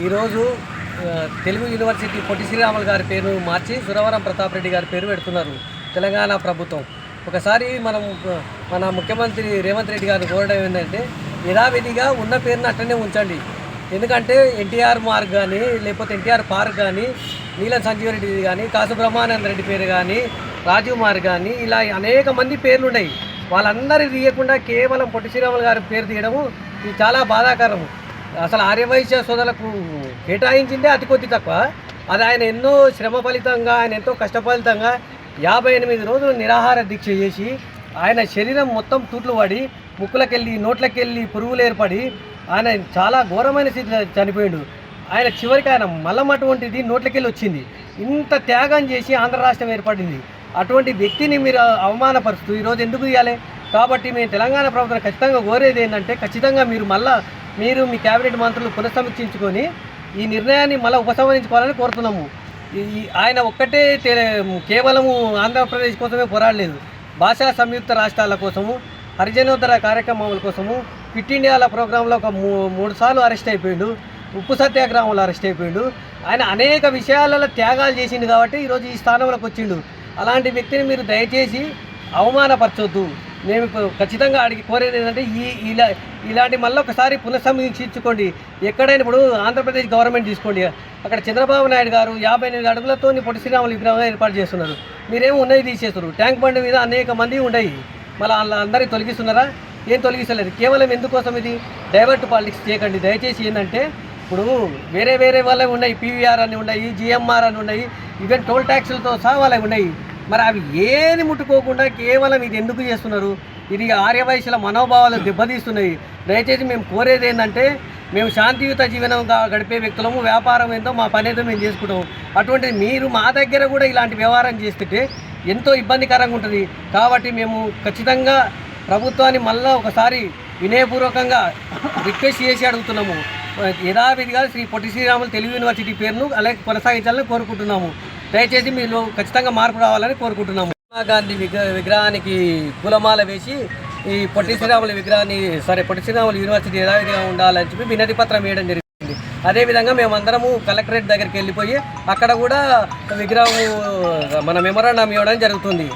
ఈరోజు తెలుగు యూనివర్సిటీ పొట్టి శ్రీరాములు గారి పేరు మార్చి సురవరం ప్రతాప్ రెడ్డి గారి పేరు పెడుతున్నారు తెలంగాణ ప్రభుత్వం. ఒకసారి మనం మన ముఖ్యమంత్రి రేవంత్ రెడ్డి గారిని కోరడం ఏంటంటే యథావిధిగా ఉన్న పేరుని అట్లనే ఉంచండి. ఎందుకంటే ఎన్టీఆర్ మార్గ్ కానీ లేకపోతే ఎన్టీఆర్ పార్క్ కానీ నీలం సంజీవ్ రెడ్డి కానీ కాసు బ్రహ్మానంద రెడ్డి పేరు కానీ రాజీవ్ మార్గ్ కానీ ఇలా అనేక మంది పేర్లు ఉన్నాయి. వాళ్ళందరి తీయకుండా కేవలం పొట్టి శ్రీరాములు గారి పేరు తీయడము ఇది చాలా బాధాకరము. అసలు ఆర్యవైశ్య సోదరులకు కేటాయించిందే అతి కొద్ది తక్కువ. అది ఆయన ఎన్నో శ్రమ ఫలితంగా ఆయన ఎంతో కష్టఫలితంగా యాభై ఎనిమిది రోజులు నిరాహార దీక్ష చేసి ఆయన శరీరం మొత్తం తూట్లు పడి ముక్కులకెళ్ళి నోట్లకెళ్ళి పురుగులు ఏర్పడి ఆయన చాలా ఘోరమైన స్థితి చనిపోయాడు. ఆయన చివరికి ఆయన మలం అటువంటిది నోట్లకెళ్ళి వచ్చింది. ఇంత త్యాగం చేసి ఆంధ్ర రాష్ట్రం ఏర్పడింది. అటువంటి వ్యక్తిని మీరు అవమానపరుస్తూ ఈరోజు ఎందుకు ఇవ్వాలి కాబట్టి మేము తెలంగాణ ప్రభుత్వం ఖచ్చితంగా కోరేది ఏంటంటే ఖచ్చితంగా మీరు మళ్ళా మీరు మీ కేబినెట్ మంత్రులు పునఃసమీక్షించుకొని ఈ నిర్ణయాన్ని మళ్ళీ ఉపసంహరించుకోవాలని కోరుతున్నాము. ఈ ఆయన ఒక్కటే తె- కేవలము ఆంధ్రప్రదేశ్ కోసమే పోరాడలేదు. భాషా సంయుక్త రాష్ట్రాల కోసము హరిజనోత్తర కార్యక్రమాల కోసము క్విట్ ఇండియాల ప్రోగ్రాంలో ఒక మూ మూడు సార్లు అరెస్ట్ అయిపోయిండు. ఉప్పు సత్యాగ్రహంలో అరెస్ట్ అయిపోయిండు. ఆయన అనేక విషయాలలో త్యాగాలు చేసిండు కాబట్టి ఈరోజు ఈ స్థానంలోకి వచ్చిండు. అలాంటి వ్యక్తిని మీరు దయచేసి అవమానపరచొద్దు. నేను ఖచ్చితంగా అడిగి కోరేది ఏంటంటే ఈ ఇలా ఇలాంటి మళ్ళీ ఒకసారి పునఃసమీక్షించుకోండి ఎక్కడైనా ఇప్పుడు ఆంధ్రప్రదేశ్ గవర్నమెంట్ తీసుకోండి. అక్కడ చంద్రబాబు నాయుడు గారు యాభై ఎనిమిది అడుగులతో పొట్టి శ్రీరాములు విగ్రహం ఏర్పాటు చేస్తున్నారు. మీరేమో ఉన్నది తీసేస్తున్నారు. ట్యాంక్ బండి మీద అనేక మంది ఉన్నాయి మళ్ళీ వాళ్ళ అందరినీ తొలగిస్తున్నారా? ఏం తొలగిస్తలేదు కేవలం ఎందుకోసం ఇది? డైవర్ట్ పాలిటిక్స్ చేయకండి. దయచేసి ఏంటంటే ఇప్పుడు వేరే వేరే వాళ్ళవి ఉన్నాయి. పీవీఆర్ అని ఉన్నాయి జిఎంఆర్ అని ఉన్నాయి. ఈవెన్ టోల్ ట్యాక్సులతో సహా వాళ్ళవి ఉన్నాయి. మరి అవి ఏది ముట్టుకోకుండా కేవలం ఇది ఎందుకు చేస్తున్నారు? ఇది ఆర్యవైశ్యుల మనోభావాలు దెబ్బతీస్తున్నాయి. దయచేసి మేము కోరేది ఏంటంటే మేము శాంతియుత జీవనం గడిపే వ్యక్తులము వ్యాపారం ఏందో మా పని ఏదో మేము చేసుకుంటాము. అటువంటిది మీరు మా దగ్గర కూడా ఇలాంటి వ్యవహారం చేస్తుంటే ఎంతో ఇబ్బందికరంగా ఉంటుంది. కాబట్టి మేము ఖచ్చితంగా ప్రభుత్వాన్ని మళ్ళీ ఒకసారి వినయపూర్వకంగా రిక్వెస్ట్ చేసి అడుగుతున్నాము. యథావిధిగా శ్రీ పొట్టి శ్రీరాములు తెలుగు యూనివర్సిటీ పేరును అలాగే కొనసాగించాలని కోరుకుంటున్నాము. దయచేసి మీరు ఖచ్చితంగా మార్పు రావాలని కోరుకుంటున్నాము. మహాత్మా గాంధీ విగ్ర విగ్రహానికి పూలమాల వేసి ఈ పొట్టి శ్రీరాముల విగ్రహాన్ని సారీ పొట్టి శ్రీరాములు యూనివర్సిటీ యథావిధిగా ఉండాలని చెప్పి వినతి పత్రం వేయడం జరిగింది. అదేవిధంగా మేమందరము కలెక్టరేట్ దగ్గరికి వెళ్ళిపోయి అక్కడ కూడా విగ్రహం మన మెమరాండం ఇవ్వడం జరుగుతుంది.